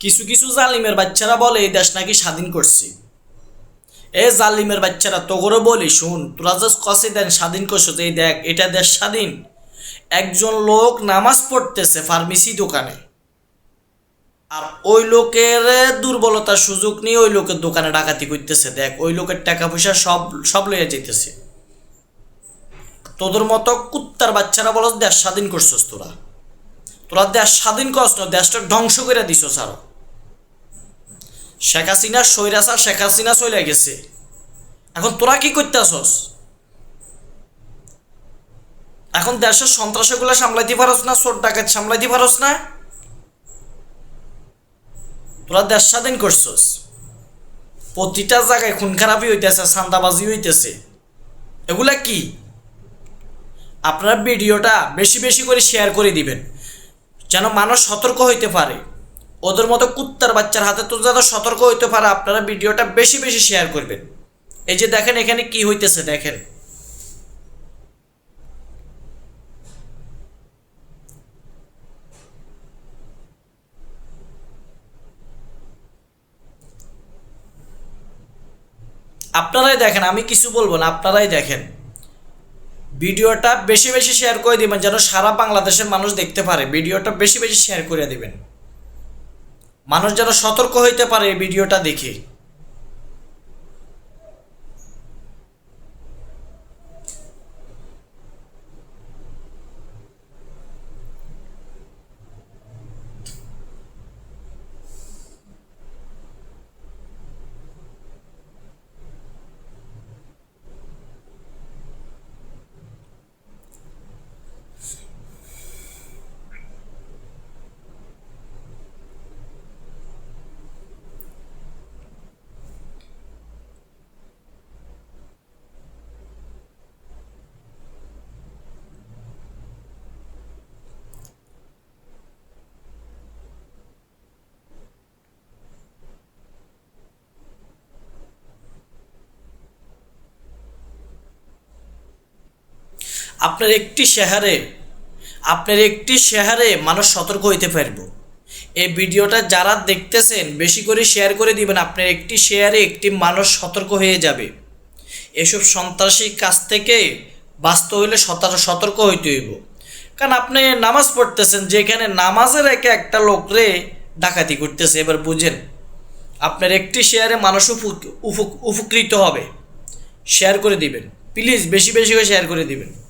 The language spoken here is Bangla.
কিছু কিছু জালিমের বাচ্চারা বলে, এই দেশ নাকি স্বাধীন করছি। এ জালিমের বাচ্চারা তো করে বলি, শুন, তোরা যে কষে দেন, স্বাধীন করছ এই দেখ, এটা দেশ স্বাধীন। একজন লোক নামাজ পড়তেছে ফার্মেসি দোকানে। আর ওই লোকের দুর্বলতার সুযোগ নিয়ে ওই লোকের দোকানে ডাকাতি করতেছে। দেখ, ওই লোকের টাকা পয়সা সব সব লইয়া যেতেছে তোদের মতো কুত্তার বাচ্চারা বলো, দেশ স্বাধীন করছস তোরা। তোরা দেশ স্বাধীন করছ দেশটা ধ্বংস করে দিছস আরও। শেখ হাসিনা সৈরাসা শেখ হাসিনা চলে গেছে। এখন তোরা কি করতেছস? এখন দেশের সন্ত্রাসীগুলো সামলাইতে পারস না, চোর ডাকাত সামলাইতে পারস না? তোরা দেশ স্বাধীন করছস। প্রতিটা জায়গায় খুন খারাপই হইতেছে সান্দাবাজি হইতেছে। এগুলা কি? আপনার ভিডিওটা বেশি বেশি করে শেয়ার করে দিবেন, যেন মানুষ সতর্ক হইতে পারে। ওদের মতো কুত্তার বাচ্চার হাতে তো যাতে সতর্ক হইতে পারে, আপনারা ভিডিওটা বেশি বেশি শেয়ার করবেন। এই যে দেখেন এখানে কি হইতেছে, দেখেন। আপনারাই দেখেন, আমি কিছু বলব না, আপনারাই দেখেন। ভিডিওটা বেশি বেশি শেয়ার করে দিবেন, যেন সারা বাংলাদেশের মানুষ দেখতে পারে। ভিডিওটা বেশি বেশি শেয়ার করে দিবেন। মানুষ যেন সতর্ক হইতে পারে ভিডিওটা দেখে। আপনার একটি শেহারে আপনার একটি শেহারে মানুষ সতর্ক হইতে পারব। এই ভিডিওটা যারা দেখতেছেন, বেশি করে শেয়ার করে দিবেন, আপনার একটি শেয়ারে একটি মানুষ সতর্ক হয়ে যাবে। এসব সন্ত্রাসী কাজ থেকে বাঁচতে হইলে সতর্ক হইতে হইব। কারণ আপনি নামাজ পড়তেছেন, যেখানে নামাজের একে একটা লোক রে ডাকাতি করতেছে, এবার বুঝেন, আপনার একটি শেয়ারে মানুষ উপ- উপ- উপকৃত হবে। শেয়ার করে দিবেন। প্লিজ বেশি বেশি করে শেয়ার করে দিবেন।